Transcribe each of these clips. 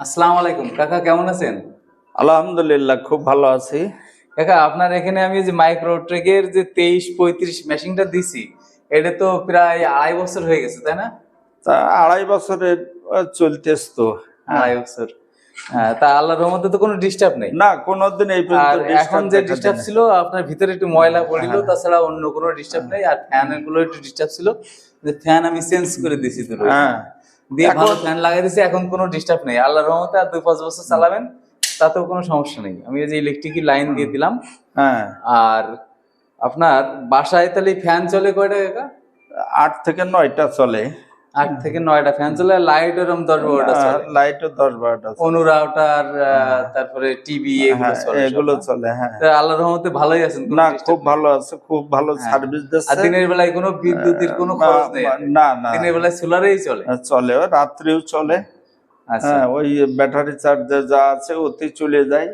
আসসালামু আলাইকুম। কাকা কেমন আছেন? আলহামদুলিল্লাহ খুব ভালো আছি। কাকা আপনার এখানে আমি যে মাইক্রো ট্রেকের যে তেইশ পঁয়ত্রিশ মেশিনটা দিছি এটা তো প্রায় আড়াই বছর হয়ে গেছে তাই না? তা আড়াই বছরের চলতেছ তো। আড়াই বছর। হ্যাঁ, তা আল্লাহর রহমতে তো কোনো ডিস্টার্ব নেই। না কোনোদিন এই আর পর্যন্ত এখন যে ডিস্টার্ব ছিল আপনার ভিতরে একটু ময়লা পড়িল হ্যাঁ। তাছাড়া অন্য কোনো ডিস্টার্ব নেই আর ফ্যানেরগুলো একটু ডিস্টার্ব ছিল। যে ফ্যান আমি চেঞ্জ করে দিছি হ্যাঁ। দিয়ে ভালো ফ্যান লাগিয়ে দিছি এখন কোনো ডিস্টার্ব নেই। আল্লাহর রহমতে আর দুই পাঁচ বছর চালাবেন তাতেও কোনো সমস্যা নেই। আমি এই যে ইলেকট্রিক লাইন দিয়ে দিলাম হ্যাঁ। আর আপনার বাসায় তাহলে ফ্যান চলে কয়টা কাকা আট থেকে নয়টা চলে। আট থেকে নয়টা ফ্যান চলে লাইট ওরকম দশ বারোটা চলে। লাইটও দশ বারোটা চলে। অনুরাউটার তারপরে টিভি এগুলো হ্যাঁ, চলে এগুলো। চলে হ্যাঁ। তা আল্লাহর রহমতে ভালোই আছেন না খুব ভালো আছে খুব ভালো হ্যাঁ। সার্ভিস দিচ্ছে। দিনের বেলায় কোনো বিদ্যুতের কোনো খরচ নেই। না না দিনের বেলায় সোলারেই চলে। চলে রাত্রেও চলে। আচ্ছা। হ্যাঁ ওই ব্যাটারি চার্জে যা আছে ওতে চলে যায়।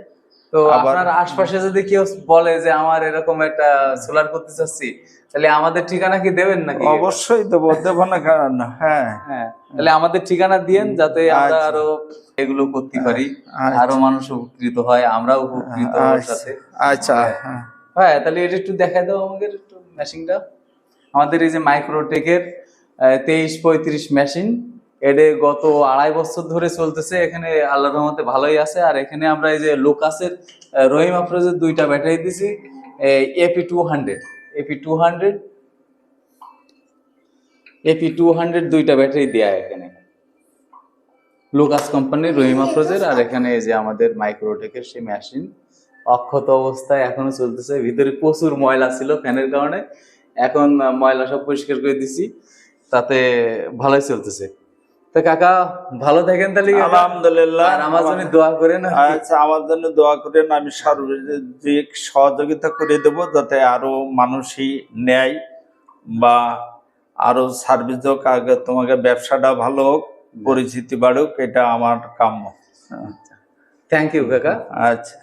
তো আপনার আশপাশে যদি কেউ বলে যে আমার এরকম একটা সোলার করতে চাচ্ছি তাহলে আমাদের ঠিকানা কি দেবেন নাকি? অবশ্যই দেবো দেবো না কারণ হ্যাঁ। হ্যাঁ তাহলে আমাদের ঠিকানা দিয়েন যাতে আমরা আচ্ছা। আরও এগুলো করতে পারি আচ্ছা। আরও মানুষ উপকৃত হয় আমরাও উপকৃত হওয়ার আচ্ছা, সাথে। আচ্ছা হ্যাঁ। হ্যাঁ। তাহলে এটা একটু দেখাই দাও আমাকে একটু মেশিনটা আমাদের এই যে মাইক্রোটেকের তেইশ পঁয়ত্রিশ মেশিন এটা গত আড়াই বছর ধরে চলতেছে, এখানে আল্লাহ রহমতে ভালোই আছে। আর এখানে আমরা এই যে লোকাসের রহিম আফরোজের দুইটা ব্যাটারি দিছি AP two hundred. AP two hundred, AP two hundred দুইটা ব্যাটারি দেয়া এখানে। লোকাস কোম্পানির রহিম আফরোজের, আর এখানে এই যে আমাদের মাইক্রোটেকের সেই মেশিন, অক্ষত অবস্থায় এখনও চলতেছে। ভিতরে প্রচুর ময়লা ছিল ফ্যানের কারণে। এখন ময়লা সব পরিষ্কার করে দিছি, তাতে ভালোই চলতেছে। তো কাকা ভালো থাকেন তাহলে। আলহামদুলিল্লাহ। আর আমার জন্য দোয়া করেন। আচ্ছা আমার জন্য দোয়া করেন আমি সার্বিক সহযোগিতা করে দেব যাতে আরও মানুষই নেয় বা আরও সার্ভিস হোক আগে তোমাকে ব্যবসাটা ভালো হোক পরিচিতি বাড়ুক এটা আমার কাম্য। থ্যাংক ইউ কাকা। আচ্ছা।